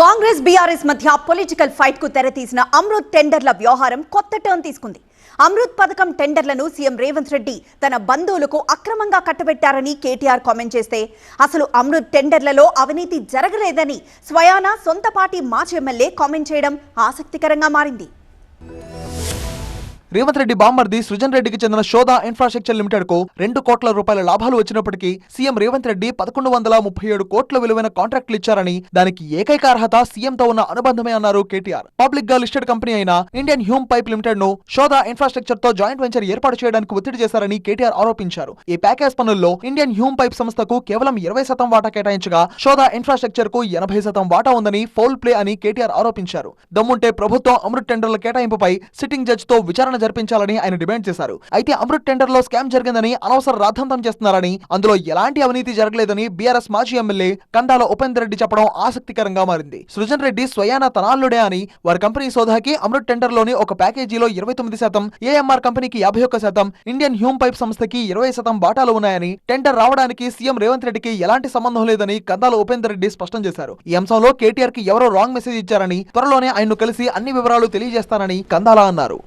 Congress BRS మధ్య political ఫైట్కు తెరతీసిన అమృత్ టెండర్ల వ్యవహారం కొత్త టర్న్ తీసుకుంది. అమృత్ పథకం టెండర్లను సీఎం రేవంత్ రెడ్డి తన బంధువులకు అక్రమంగా కట్టబెట్టారని కేటీఆర్ కామెంట్ చేస్తే అసలు అమృత్ టెండర్లలో అవినీతి జరగలేదని స్వయానా సొంత పార్టీ మాజీ ఎమ్మెల్యే కామెంట్ చేయడం ఆసక్తికరంగా మారింది. రేవంత్ రెడ్డి బామ్మర్ది సృజన్ రెడ్డికి చెందిన శోధ ఇన్ఫ్రాస్ట్రక్చర్ లిమిటెడ్కు రెండు కోట్ల రూపాయల లాభాలు వచ్చినప్పటికీ సీఎం రేవంత్ రెడ్డి పదకొండు వందల ముప్పై ఏడు కోట్ల విలువైన కాంట్రాక్టులు ఇచ్చారని దానికి ఏకైక అర్హత సీఎంతో ఉన్న అనుబంధమే అన్నారు కేటీఆర్. పబ్లిక్గా లిస్టెడ్ కంపెనీ అయిన ఇండియన్ హ్యూమ్ పైప్ లిమిటెడ్ను శోధ ఇన్ఫ్రాస్ట్రక్చర్తో జాయింట్ వెంచర్ ఏర్పాటు చేయడానికి ఒత్తిడి చేశారని కేటీఆర్ ఆరోపించారు. ఈ ప్యాకేజ్ పనుల్లో ఇండియన్ హ్యూమ్ పైప్ సంస్థకు కేవలం ఇరవై శాతం వాటా కేటాయించగా శోధ ఇన్ఫ్రాస్ట్రక్చర్కు ఎనభై శాతం వాటా ఉందని ఫౌల్ ప్లే అని కేటీఆర్ ఆరోపించారు. దమ్ముంటే ప్రభుత్వం అమృత్ టెండర్ల కేటాయింపుపై సిట్టింగ్ జడ్జితో తో విచారణ జరిపించాలని ఆయన డిమాండ్ చేశారు. అయితే అమృత్ టెండర్లో స్కామ్ జరిగిందని అనవసర రాద్ధాంతం చేస్తున్నారని అందులో ఎలాంటి అవినీతి జరగలేదని బీఆర్ఎస్ మాజీ ఎమ్మెల్యే కండాల ఉపేందర్ రెడ్డి చెప్పడం ఆసక్తికరంగా మారింది. సృజన్ రెడ్డి స్వయాన తనాల్లుడే అని వారి కంపెనీ సోదాకి అమృత్ టెండర్లోని ఒక ప్యాకేజీలో ఇరవై తొమ్మిది శాతం ఏఎంఆర్ కంపెనీకి యాభై ఒక్క శాతం ఇండియన్ హ్యూమ్ పైప్ సంస్థకి ఇరవై శాతం బాటాలు ఉన్నాయని టెండర్ రావడానికి సీఎం రేవంత్ రెడ్డికి ఎలాంటి సంబంధం లేదని కందాల ఉపేందర్ రెడ్డి స్పష్టం చేశారు. ఈ అంశంలో కేటీఆర్కి ఎవరో రాంగ్ మెసేజ్ ఇచ్చారని త్వరలోనే ఆయన్ను కలిసి అన్ని వివరాలు తెలియజేస్తానని కందాల అన్నారు.